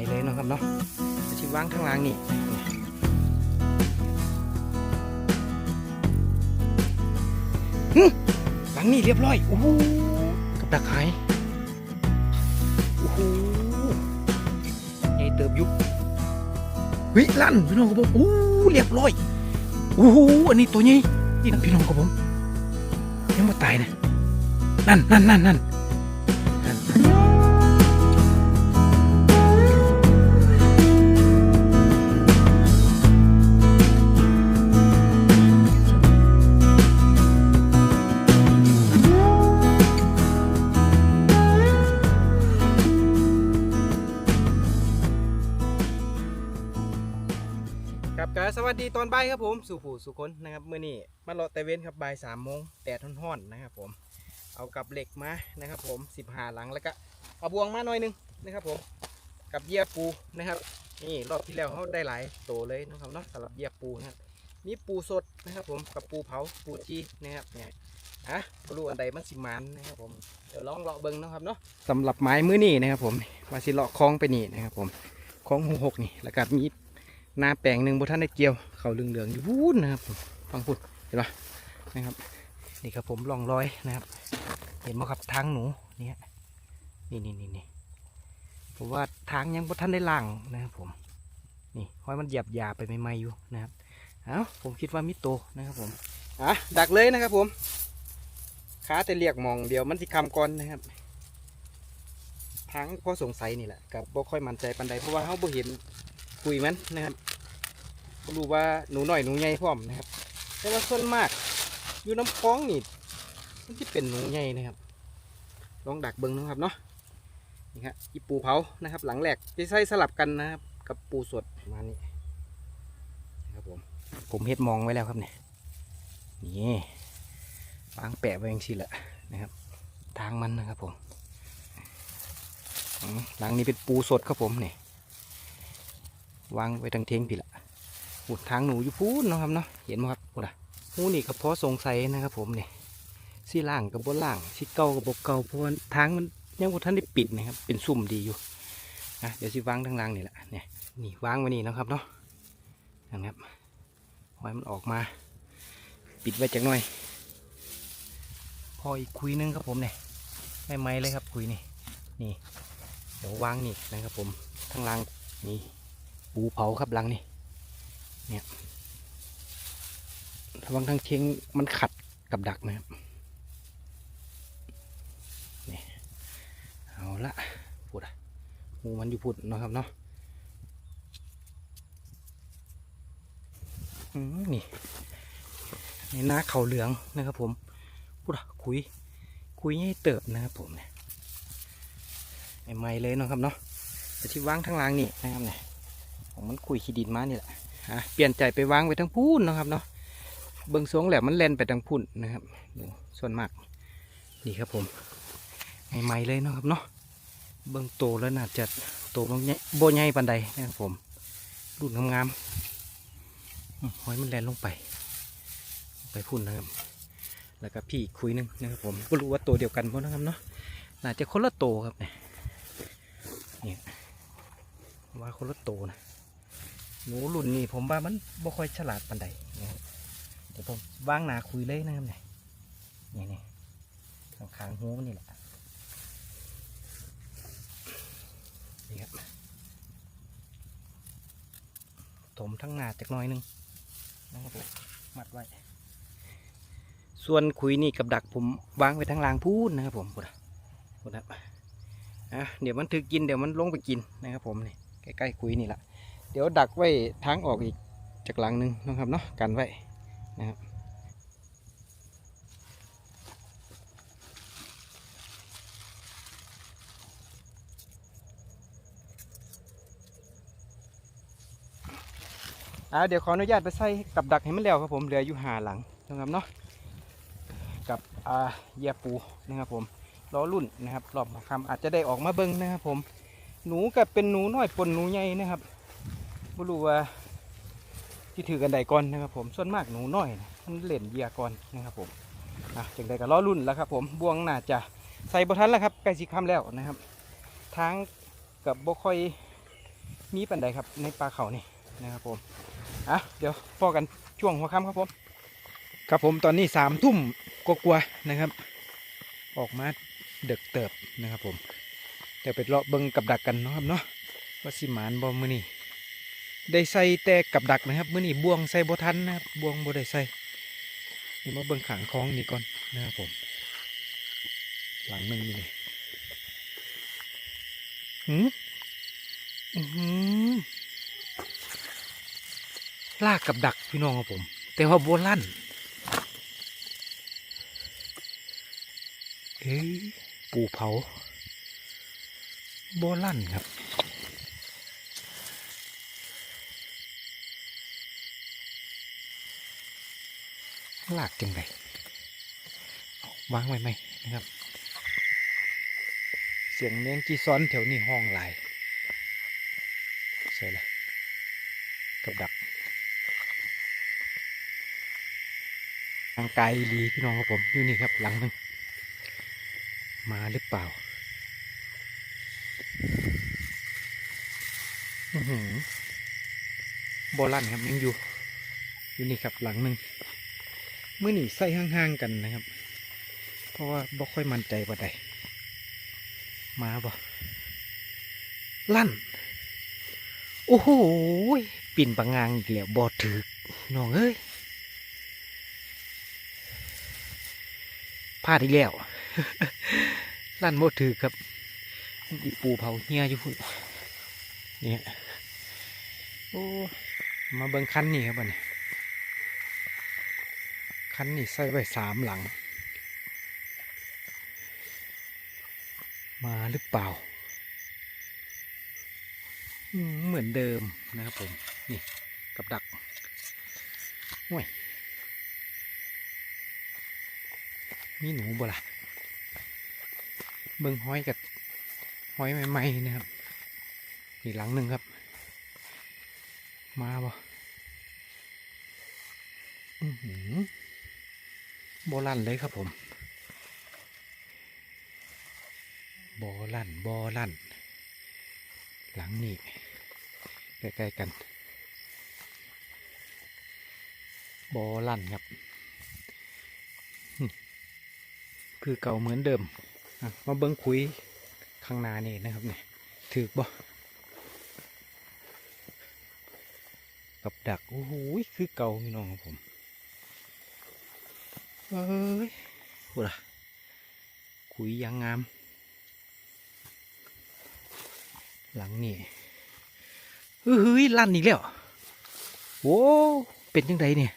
ม่เลยนะครับเนาะชิว่างข้างล่างนี่หลังนี่เรียบร้อยโอ้โหกับดักหายโอ้โหใหญ่เติบยุบเฮ้ยลั่นพี่น้องครับผมโอ้เรียบร้อยโอ้โหอันนี้ตัวใหญ่นี่พี่น้องครับผมยังไม่ตายนะนั่นนั่นนั่นนั่น ก็สวัสดีตอนบ่ายครับผมสู่ผู้สุคนนะครับเมื่อนี้มาเลาะแต่เว้นครับบ่ายสามโมงแดดท่อนๆนะครับผมเอากับเหล็กมานะครับ ผมสิบหาหลังแล้วก็เอาบวงมาหน่อยหนึงนะครับ ผมกับเหยียบปูนะครับ นี่รอบที่แล้วเขาได้หลายโตเลยนะครับเนาะสำหรับเหยียบปูนะครับมีปูสดนะครับ ผมกับปูเผาปูจีนะครับเนี่ยอะรู้อันใดมันสิมันนะครับผมเดี๋ยวลองเลาะเบิ้งนะครับเนาะสำหรับไม้มื้อนี่นะครับ ผมมาสิเลาะคล้องไปนี่นะครับ ผมคล้องหกหกนี่แล้วก็มี นาแปลงหนึ่งบนท่านได้เกี่ยว เขาเหลืองๆอยู่วู้นนะครับฟังพูดเห็นปะนะครับ นี่ครับผมลองรอยนะครับ เห็นไหมครับทางหนูเนี่ยนี่นี่นี่นี่ผมว่าทางยังบนท่านได้ล่างนะครับผมนี่ห้อยมันหยาบหยาบๆไปใหม่ๆอยู่นะครับเอ้าผมคิดว่ามิโตนะครับผมอะดักเลยนะครับผมขาแต่เรียกมองเดียวมันสิคำก่อนนะครับทางพอสงสัยนี่แหละกับบ่ค่อยมั่นใจปันใดเพราะว่าเขาบ่เห็นคุยมันนะครับ รู้ว่าหนูหน่อยหนูใหญ่พร้อมนะครับ แต่ว่าส่วนมากอยู่น้ำคลองนี่มันที่เป็นหนูใหญ่นะครับ ลองดักเบิ้งนะครับเนาะนี่ครับอีปูเผานะครับ หลังแหลกจะใส่สลับกันนะครับ กับปูสดมานี้นะครับผมผมเฮ็ดมองไว้แล้วครับเนี่ยนี่วางแปะไว้อย่างสิแหละนะครับ ทางมันนะครับผมอืมหลังนี้เป็นปูสดครับผมเนี่ยวางไว้ทางเทงพี่ละ อุดทางหนูอยู่พูนเนาะครับเนาะเห็นไหมครับพูดอะหูนี่ก็เพอสงสัยนะครับ ผมเนี่ยสีล่างกับบนล่างสีเก่ากับบกเก่าเพราะว่าทางมันยังบ่ท่านได้ปิดนะครับ เป็นซุ่มดีอยู่นะเดี๋ยวสิวางทางล่างนี่แหละเนี่ยนี่วางไว้นี่นะครับเนาะนะครับไว้มันออกมา ปิดไว้จักหน่อย พออีกคุยนึงครับผมเนี่ยไม่ไม้เลยครับคุยนี่นี่เดี๋ยววางนี่นะครับผมทางล่างนี่ปูเผาครับลังนี่ เนี่ยระวังทางเชียงมันขัดกับดักนะครับนี่เอาละพูดอะหมูมันอยู่พูดนะครับเนาะนี่ในหน้าเขาเหลืองนะครับผมพูดอะคุย คุยให้เติบนะครับผมเนี่ยใหม่เลยนะครับเนาะแต่ที่ว่างข้างล่างนี่นะครับเนี่ยของมันคุยขี้ดินมานี่แหละ เปลี่ยนใจไปวางไว้ทางพูนนะครับเนาะเบื้องสวงแหลมมันแล่นไปทางพุ่นนะครับส่วนมากนี่ครับผมใหม่ๆเลยนะครับเนาะเบื้องโตแล้วน่าจะโตบางใหญ่โบใหญ่ปันใดนะครับผมรุ่นงามๆหอยมันแล่นลงไป ไปพุ่นนะครับ แล้วก็พี่คุยหนึงนะครับผมก็รู้ว่าตัวเดียวกันเพราะนะครับเนาะน่าจะคนละโตครับเนี่ยนี่ว่าคนละโตนะ หนูรุ่นนี้ผมว่ามันบ่ค่อยฉลาดปานใดนะครับเดี๋ยวผมว่างหนาคุยเลยนะครับเนี่ยนี่นี่ข้างขางหูมันนี่แหละนี่ครับถมทั้งหนาจากน้อยหนึงนะครับผมมัดไว้ ส่วนคุยนี่กับดักผมวางไว้ทางล่างพูนนะครับผมพูดอะพูดครับอะเดี๋ยวมันถึกกินเดี๋ยวมันลงไปกินนะครับผมนี่ใกล้ๆคุยนี่แหละ เดี๋ยวดักไว้ทางออกอีกจากหลังหนึงนะครับเนาะกันไว้นะครับอ่าเดี๋ยวขออนุญาตไปใส่กับดักให้มันแล้วครับผมเหลืออยู่หาหลังนะครับเนาะกับอ่าเยียปูนะครับผมรอรุ่นนะครับรอบหัวคำอาจจะได้ออกมาเบิ้งนะครับผมหนูกับเป็นหนูน้อยปนหนูใหญ่นะครับ ไม่รู้ว่าที่ถือกันใดก่อนนะครับผมส่วนมากหนูน้อยนะมันเล่นเยียก่อนนะครับผมอะจังใดก็รอรุ่นแล้วครับผมบวงน่าจะใส่บทันแล้วครับใกล้สิคำแล้วนะครับทางกับบ่ค่อยมีปันใดครับในปลาเขานี่นะครับผมอะเดี๋ยวพอกันช่วงหัวค่ำครับผม ครับผมตอนนี้สามทุ่มกว่าๆนะครับ ออกมาเดึกเติบนะครับผมเดี๋ยวไปเลาะเบิ้งกับดักกันนะครับเนาะว่าสิหมานบอมือนี่ ได้ใส่แต่กับดักนะครับเมื่อนี่บ่วงใส่บ่ทันนะครับบ่วงบ่ได้ใส่เดี๋ยวมาเบิ้งขางคล้องนี่ก่อนนะครับผม หลังหนึ่งนี่เลยหืมอื้อหือลากกับดักพี่น้องครับผม แต่ว่าโบลั่นเอ้ปูเผาโบลั่นครับ ลากจังไงเอาวางไว้ไหมนะครับ เสียงเลี้ยงจีซ้อนแถวนี้ห้องลายใช่ละกับดักทางไกลดีพี่น้องครับผมอยู่นี่ครับหลังหนึงมาหรือเปล่าอือหือโบลันครับยังอยู่อยู่นี่ครับหลังหนึ่ง เมื่อนี่ใส่ห่างๆกันนะครับ เพราะว่าบ่ค่อยมั่นใจว่าใดมาบ่ลั่น โอ้โหปิ่นปังงางอีกแล้วบอถือกน้องเอ้ยพลาดอีกแล้วลั่นโมถือครับปูเผาเฮียอยู่พุ่นเนี่ยโอ้มาเบิ่งคันนี่ครับบัดนี้ คันนี่ใส่ไว้สามหลัง มาหรือเปล่า เหมือนเดิมนะครับผม นี่กับดักห่วยมีหนูบ่ล่ะเบิ่งห้อยกับห้อยใหม่ๆนะครับ อีกหลังหนึ่งครับ มาบ่อือหือโบลันเลยครับผมโบลันโบลันหลังนี้ใกล้ๆกันโบลันครับ คือเก่าเหมือนเดิมมาเบิ้งคุยข้างหน้านี่นะครับเนี่ยถือบ่กับดัก โอ้โหคือเก่าพี่น้องของผม เอ้ยโหล่ะคุยยางงาม หลังนี่เฮ้ยลั่นอีกแล้วโว้เป็นยังไงเนี่ย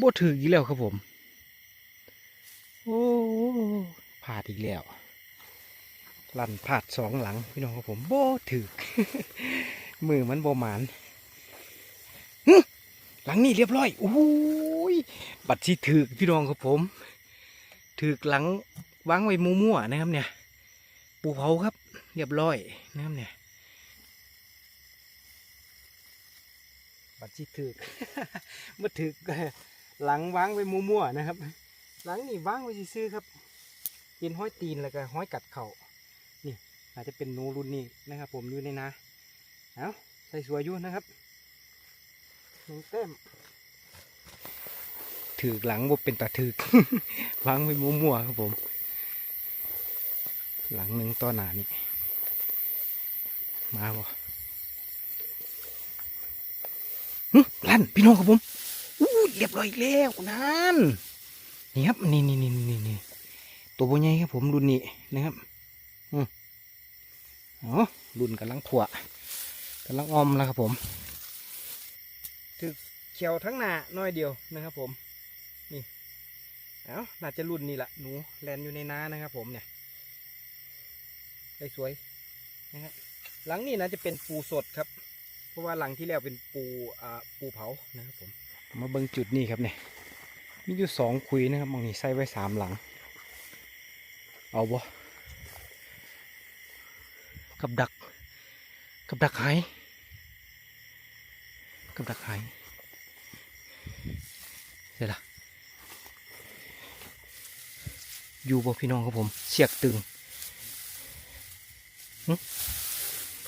บ่ถืออีกแล้วครับผม โอ้พลาดอีกแล้ว ลั่นพลาดสองหลังพี่น้องครับผมโบถือมือมันโบหมาน หลังนี้เรียบร้อยโอ้ยบัตรที่ถือพี่น้องครับผมถือหลังวางไว้มั่วๆนะครับเนี่ยปูเผาครับ เรียบร้อยนะครับเนี่ยบัตรที่ถือเมื่อถือหลังวางไว้มั่วๆนะครับ หลังนี่วางไว้ซื้อครับเป็นห้อยตีนแล้วก็ห้อยกัดเข่านี่อาจจะเป็นหนูรุ่นนี้นะครับ ผมอยู่ในนาเอาใส่สวยอยู่นะครับ หนึ่งเต็มถือหลังบ่เป็นตาถือวางไว้มั่วๆครับผม หลังหนึ่งต่อหนานี่มาบ่หึลั่นพี่น้องครับผมอู้เรียบร้อยแล้วนั่นนี่ครับนี่นี่นี่นี่นี่ตัวโบใหญ่ครับผมรุ่นนี้นะครับอืมอ๋อรุ่นกำลังถั่วกำลังออมแล้วครับผม เขียวทั้งหน้าน้อยเดียวนะครับผม นี่ เอ้าน่าจะรุ่นนี้แหละหนูแลนอยู่ในน้านะครับผมเนี่ยได้สวยนะครับหลังนี้น่าจะเป็นปูสดครับ เพราะว่าหลังที่แล้วเป็นปูอ่าปูเผานะครับผม มาเบิ่งจุดนี้ครับเนี่ยมีอยู่สองคุยนะครับมองนี่ใส่ไว้สามหลัง เอาบ่กับดัก กับดักหายกับดักหาย เสร็จละอยู่บ่พี่น้องครับผมเสียกตึง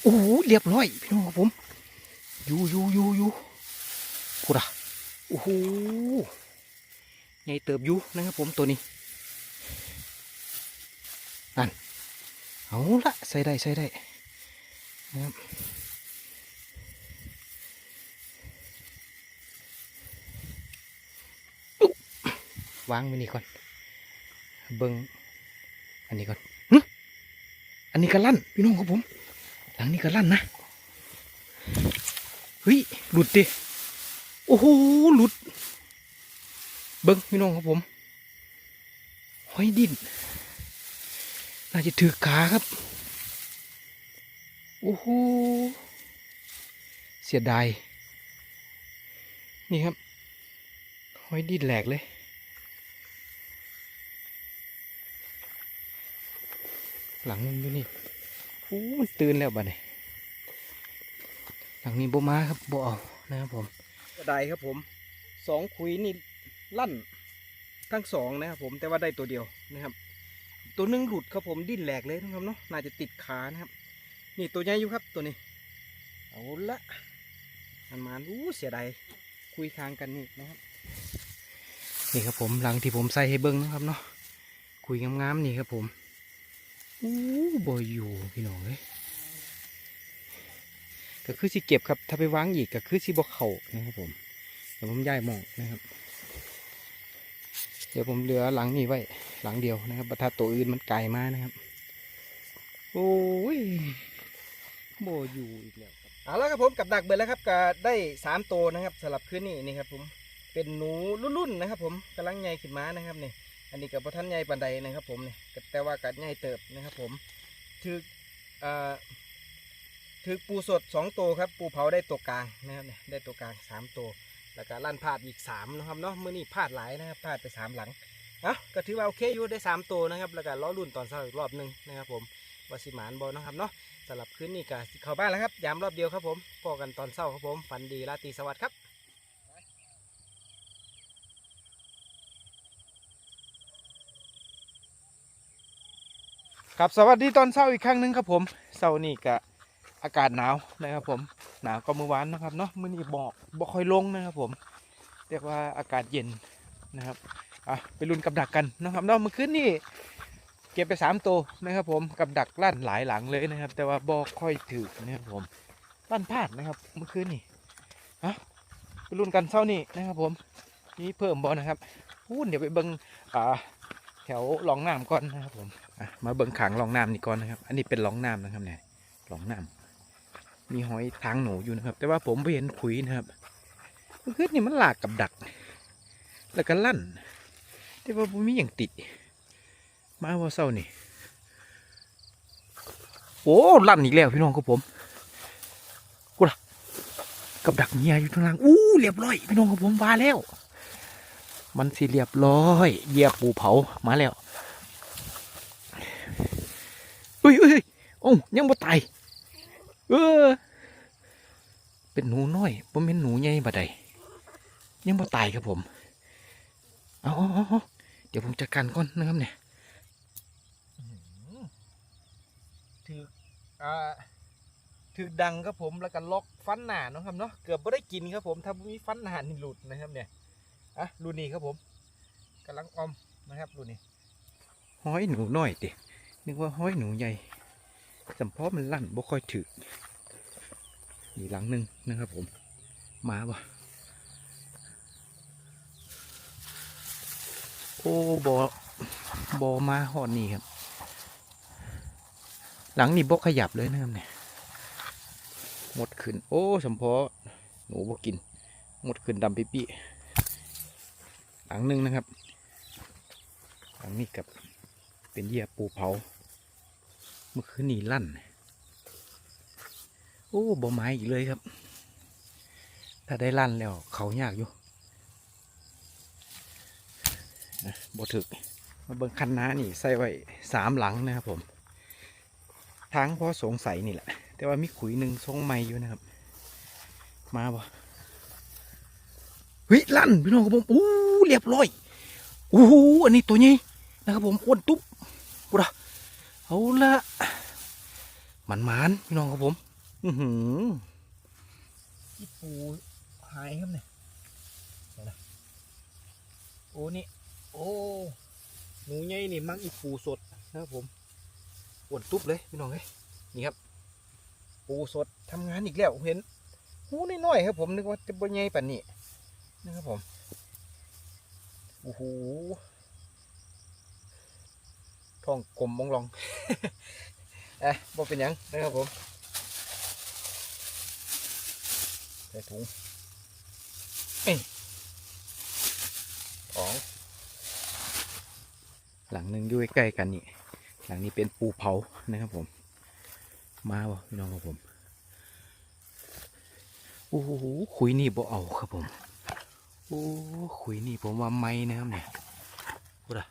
โอ้โหเรียบร้อยพี่น้องครับผม อยู่อยู่อยู่อยู่พูดอะโอ้โหใหญ่เติบอยู่นะครับผมตัวนี้นั่นเอาละใส่ได้ใส่ได้นะครับ วางไว้นี่ก่อน เบิงอันนี้ก่อนอันนี้ก็ลั่นพี่น้องครับผม หลังนี้ก็ลั่นนะเฮ้ยหลุดดิโอ้โหหลุด เบิ้งพี่น้องครับผมหอยดินน่าจะถือขาครับ โอ้โหเสียดาย นี่ครับหอยดินแหลกเลย หลังนึงอยู่นี่โอ้มันตื่นแล้วบ้านี่หลังนี้โบมาครับโบเอานะครับผมได้ครับผมสองคุยนี่ลั่นทั้งสองนะครับผมแต่ว่าได้ตัวเดียวนะครับ ตัวหนึงหลุดครับผมดิ้นแหลกเลยนะครับเนาะน่าจะติดขานะครับ นี่ตัวใหญ่อยู่ครับตัวนี้เอาละมันมาอู้เสียดายคุยคางกันนี่นะครับนี่ครับผมหลังที่ผมใส่ให้เบิ้งนะครับเนาะคุยงามๆนี่ครับผม อู้บอยอยู่พี่น้องเลยก็คือสิเก็บครับถ้าไปวางอีกก็คือสิบกเขานะครับผมเดี๋ยวผมย้ายหมองนะครับ เดี๋ยวผมเหลือหลังนี้ไว้ หลังเดียวนะครับถ้าตัวอื่นมันไกลมากนะครับ โอ้ยโบอยู่อีกแล้วครับเอาละครับผมกับดักเบิดแล้วครับก็ได้สามตัวนะครับสำหรับคืนนี้นี่ครับผมเป็นหนูรุ่นๆนะครับ ผมกำลังใหญ่ขึ้นมานะครับนี่ อันนี้กับพระท่านใหญ่ปันใดนะครับ ผมเนี่ก็แต่ว่ากัดใหญ่เติบนะครับ ผมถืออ่าถือปูสดสองตัวครับ ปูเผาได้ตัวกลางนะครับเนี่ยได้ตัวกลางสามตัวแล้วก็ลั่นพาดอีกสามนะครับเนาะเมื่อนี้พลาดหลายนะครับพลาดไปสามหลังเอะก็ถือว่าโอเคอยู่ได้สามตัวนะครับ แล้วก็ล้อรุ่นตอนเช้าอีกรอบหนึ่งนะครับ ผมวาสิมานบอนะครับเนาะสำหรับคืนนี้ก็เข้าบ้านแล้วครับยามรอบเดียวครับผมพอกันตอนเช้าครับผมฝันดีราตรีสวัสดิ์ครับ ครับสวัสดีตอนเช้าอีกครั้งหนึ่งครับผมเช้านี่ก็อากาศหนาวนะครับผมหนาวก็เมื่อวานนะครับเนาะมื้อนี้บอกบ่ค่อยลงนะครับผม เรียกว่าอากาศเย็นนะครับอะไปลุ้นกับดักกันนะครับเนาะเมื่อคืนนี่เก็บไปสามตัวนะครับผมกับดักลั่นหลายหลังเลยนะครับ แต่ว่าบ่ค่อยถือนะครับผมลั่นพลาดนะครับเมื่อคืนนี่อะไปลุ้นกันเช้านี่นะครับผมนี่เพิ่มบอนะครับพูดเดี๋ยวไปเบิ่งอ่าแถวหลองน้ำก่อนนะครับผม มาเบิ่งขังหลองน้ำนี่ก่อนนะครับ อันนี้เป็นหลองน้ำนะครับเนี่ยหลองน้ำมีหอยทางหนูอยู่นะครับ แต่ว่าผมไม่เห็นขุยนะครับคือนี่มันหลากกับดัก แล้วก็ลั่น แต่ว่าผมมีอย่างติด มาว่าเศร้านี่ โอ้ลั่นอีกแล้วพี่น้องครับผมกูละกับดักเมียอยู่ข้างล่างอู้เรียบร้อยพี่น้องครับผมมาแล้ว มันสิเรียบร้อยเหยียบปูเผามาแล้ว เฮ้ยเฮ้ยโอ้ายังบ่ตายเออ เป็นหนูน้อยผมเป็นหนูใหญ่บัดใดยังบ่ตายครับผมเอาเอาเอาเอาเดี๋ยวผมจัดการก่อนนะครับเนี่ยถืออ่าถือดังครับผมแล้วก็ล็อกฟันหนาเนาะครับเนาะเกือบไม่ได้กินครับผมถ้าบ่มีฟันหนานี่หลุดนะครับเนี่ยอะรุ่นนี้ครับผมกำลังออมนะครับรุ่นนี้ห้อยหนูน้อยติ นึกว่าห้อยหนูใหญ่สำเพาะมันลั่นบ่ค่อยถึกอีกหลังหนึ่งนะครับผมมาบ่โอ้บอบอมาหอดนี่ครับ หลังนี่บกขยับเลยนะครับเนี่ยหมดขึ้น โอ้สำเพาะหนูบ่กิน หมดขึ้นดำปิปี้หลังหนึ่งนะครับ หลังนี้กับเป็นเหยียปูเผา มื่อคืนนี้ลั่น โอ้บ่ไม้อีกเลยครับ ถ้าได้ลั่นแล้วเขายากอยู่บ่ถึกมาเบิ่งคันน้านี่ใส่ไว้สามหลังนะครับผมทางพอสงสัยนี่แหละ แต่ว่ามีขุยหนึ่งทรงไม้อยู่นะครับ มาบ่เฮ้ยลั่นพี่น้องครับผมอู้เรียบร้อยโอ้อันนี้ตัวใหญ่นะครับผมอ้วนตุ๊บกูละ เอาละมันมันพี่น้องครับผม อือหืออีปูหายครับเนี่ยโอ้นี่ โอ้หนูใหญ่นี่มักอีปูสดนะครับผมอ้วนตุ๊บเลยพี่น้องเอ้ยนี่ครับ ปูสดทำงานอีกแล้วเห็นหูน้อยๆครับผมนึกว่าจะบ่ใหญ่ป่านนี้นะครับผมโอ้โห ท้องกลมมองลองอะบ่เป็นหยังนะครับผมใส่ถุงเอ้ยของหลังหนึ่งอยู่ใกล้กันนี่ หลังนี้เป็นปูเผานะครับผม มาบ่พี่น้องครับผมโอ้โหคุยนี่บ่เอาครับผม โอ้คุยนี่ผมว่าไม่นะครับเนี่ยพูดอะ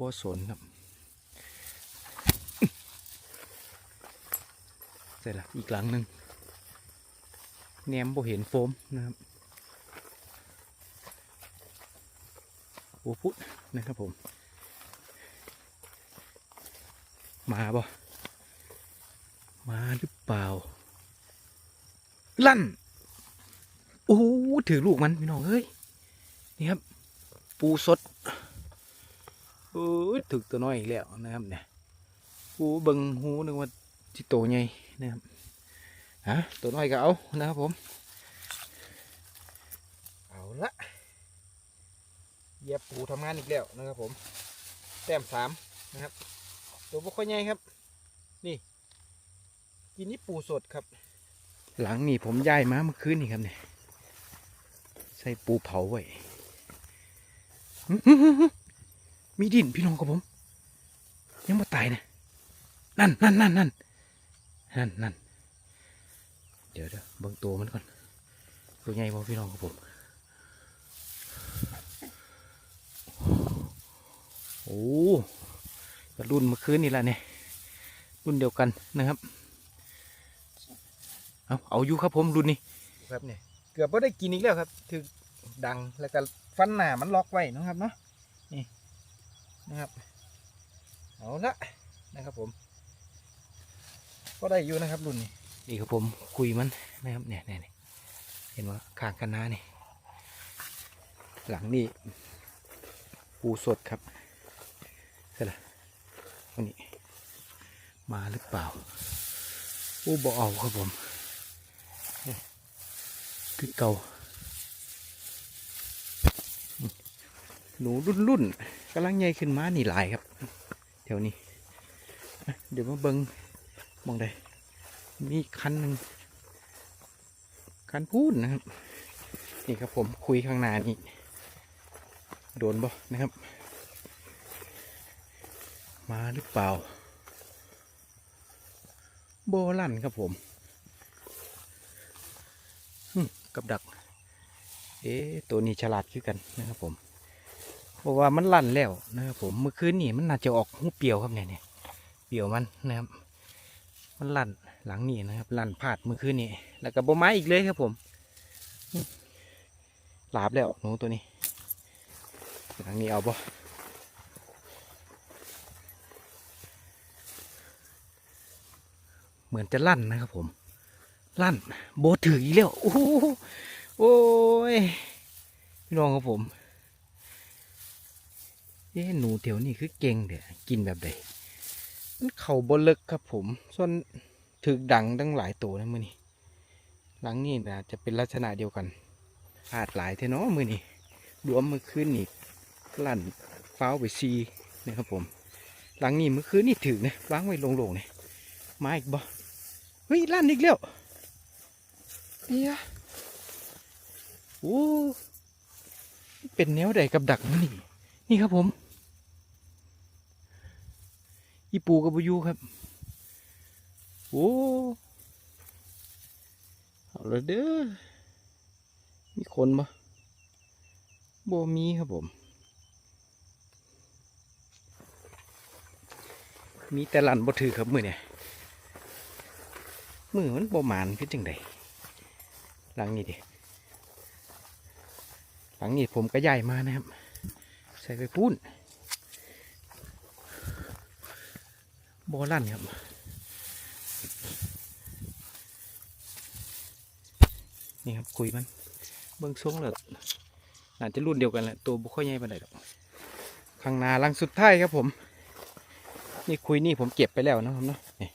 บ่สนครับเสร็จละอีกหลังหนึ่งแนมบ่เห็นโฟมนะครับโอ้พุดนะครับผม มาบ่มาหรือเปล่า ลั่น โอ้โหถือลูกมันพี่น้องเอ้ย นี่ครับ ปูสด ถึกตัวน้อยอีกแล้วนะครับเนี่ยปูเบิงหูนึกว่าจิโตใหญ่นะครับฮะตัวน้อยก็เอานะครับผม เอาละเหยียบปูทำงานอีกแล้วนะครับผม แต้มสามนะครับ ตัวบ่ค่อยใหญ่ครับ นี่กินนี่ปูสดครับ หลังนี่ผมย้ายมาเมื่อคืนนี่ครับเนี่ยใส่ปูเผาไว้ มีดินพี่น้องกับผม ยังไม่ตายนะนั่นนั่นนั่นนั่นนั่นนั่นเดี๋ยวเดี๋ยวเบิ่งตัวมันก่อนตัวใหญ่บ่พี่น้องกับผม โอ้กรุ่นเมื่อคืนนี่แหละเนี่ยรุ่นเดียวกันนะครับ เอาเอาอยู่ครับผมรุ่นนี้ครับเนี่ยเกือบไม่ได้กินอีกแล้วครับ ถึงดังแล้วก็ฟันหนามันล็อกไว้นะครับเนาะนี่ นะครับ เอาละนะครับผม ก็ได้อยู่นะครับรุ่นนี้นี่ครับผมคุยมันนะครับเนี่ยเนี่ยเนี่ยเห็นว่าข้างกันนานี่ หลังนี่ปูสดครับใช่ละวันนี้มาหรือเปล่าอู้บ่เอาครับผมคือเก่า หนูรุ่นรุ่นกำลังใหญ่ขึ้นมานี่หลายครับแถวนี้ เดี๋ยวมาเบิงมองได้มีคันหนึ่งคันพูดนะครับ นี่ครับผมคุยข้างหน้านี่โดนบ่นะครับ มาหรือเปล่า โบลั่นครับผมกับดัก เอ๊ะตัวนี้ฉลาดขึ้นกันนะครับผม เพราะว่ามันลั่นแล้วนะครับผมเมื่อคืนนี่มันน่าจะออกหูเปียวครับเนี่ยเนี่ยเปียวมันนะครับ มันลั่นหลังนี่นะครับลั่นพาดเมื่อคืนนี้แล้วก็บไม้อีกเลยครับผมหึหลาบแล้วหนูตัวนี้หลังนี้เอาบ่เหมือนจะลั่นนะครับผม ลั่นโบถืออีกแล้วโอ้โหโอ้ยพี่น้องครับผม เอ๊ะหนูแถวนี้คือเก่งเดี๋ยวกินแบบใดมันเข่าบนเลิกครับผม ส่วนถึกดังตั้งหลายตัวนะมือนี้หลังนี้นะจะเป็นลักษณะเดียวกันพลาดหลายเทเนาะมือนี้รวมมือคืนนี่ลั่นฟ้าวไปซีนะครับผม หลังนี้เมื่อคืนนี่ถือนะวางไว้โล่งๆเนี่ยมาอีกบ่เฮ้ยลั่นอีกแล้วเนี่ยโอ้เป็นแนวใดกับดักมันนี่นี่ครับผม อีปูกับบุยูครับ โอ้เอาละเด้อ มีคนปะโบมีครับผม มีแต่ลันบ่ถือครับมือเนี่ย มือมันประมาณคือจังไดหลังนี้ดิ หลังนี้ผมก็ใหญ่มานะครับ ใส่ไปพูน บอลั่นครับ นี่ครับคุยมัน เบิ้องทรงเลยอาจจะรุ่นเดียวกันแหละตัวบุค่อยใหญ่ปานใดหรอกข้างนาลังสุดท้ายครับผม นี่คุยนี่ผมเก็บไปแล้วนะครับเนาะนี่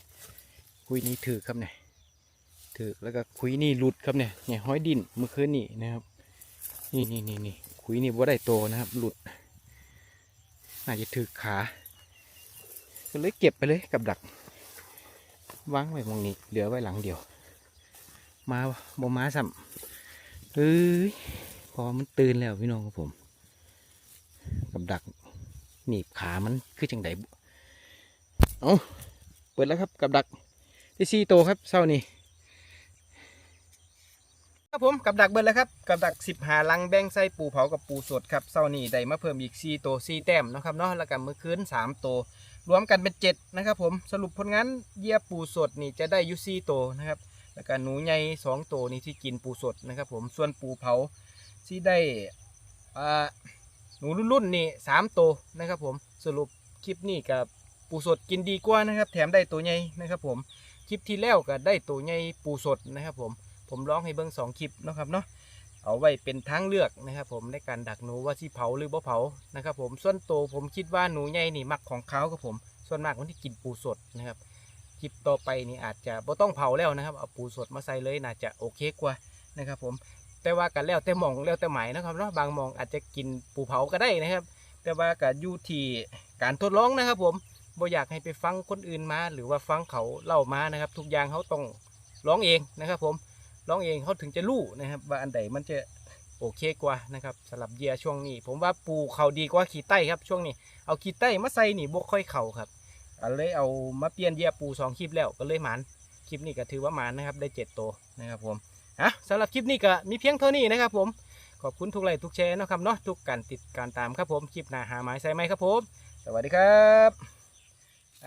คุยนี่ถือครับเนี่ยถือแล้วก็คุยนี่หลุดครับเนี่ยเนี่ยห้อยดินเมื่อคืนนี่นะครับ นี่นี่นี่นี่คุยนี่ว่าได้โตนะครับ หลุดน่าจะถือขา ก็เลยเก็บไปเลยกับดักวางไว้มองนี้ เหลือไว้หลังเดียว มาบ่มาสัมเอ้ยพอมันตื่นแล้วพี่น้องครับผม กับดักหนีบขามันคือจังไดบุเอาเปิดแล้วครับกับดักที่ซีโตครับเศร้านี่ ครับผมกับดักเบิดแล้วครับกับดักสิบหาลังแบ่งใส่ปูเผากับปูสดครับเศร้านี่ได้มาเพิ่มอีกซีโตวซีแต้มนะครับเนาะแล้วก็เมื่อคืนสามโตวรวมกันเป็นเจ็ดนะครับผมสรุปผลงานเยี่ยปูสดนี่จะได้อยูซี่โตวนะครับ แล้วก็หนูใหญ่สองตัวนี่ที่กินปูสดนะครับผมส่วนปูเผาที่ได้หนูรุ่นๆนี่สามตัวนะครับผมสรุปคลิปนี้กับปูสดกินดีกว่านะครับ แถมได้ตัวใหญ่นะครับผมคลิปที่แล้วก็ได้ตัวใหญ่ปูสดนะครับผม ผมร้องให้เบิ้งสองคลิปนะครับเนาะเอาไว้เป็นทางเลือกนะครับ ผมในการดักหนูว่าที่เผาหรือบ่เผานะครับ ผมส่วนโตผมคิดว่าหนูใหญ่นี่มักของเขาครับผมส่วนมากคนที่กินปูสดนะครับคลิปต่อไปนี่อาจจะบ่ต้องเผาแล้วนะครับเอาปูสดมาใส่เลยน่าจะโอเคกว่านะครับ ผมแต่ว่ากันแล้วแต่มองแล้วแต่หมายนะครับเนาะบางมองอาจจะกินปูเผาก็ได้นะครับ แต่ว่าก็อยู่ที่การทดลองนะครับ ผมบ่อยากให้ไปฟังคนอื่นมา หรือว่าฟังเขาเล่ามานะครับ ทุกอย่างเขาต้องร้องเองนะครับ ผม ร้องเองเขาถึงจะรู้นะครับ ว่าอันใดมันจะโอเคกว่านะครับสำหรับเยียช่วงนี้ ผมว่าปูเขาดีกว่าขี้ไต้ครับช่วงนี้เอาขี้ไต้มาใส่นี่บ่ค่อยเข่าครับก็เลยเอามาเปลี่ยนเยียปูสองคลิปแล้วก็เลยหมันคลิปนี้ก็ถือว่าหมันนะครับได้เจ็ดตัวนะครับผมอะสำหรับคลิปนี้ก็มีเพียงเท่านี้นะครับผมขอบคุณทุกไลค์ทุกแชร์นะครับเนาะทุกการติดการตามครับผมคลิปหน้าหาหมายใส่ไหมครับผม สวัสดีครับไป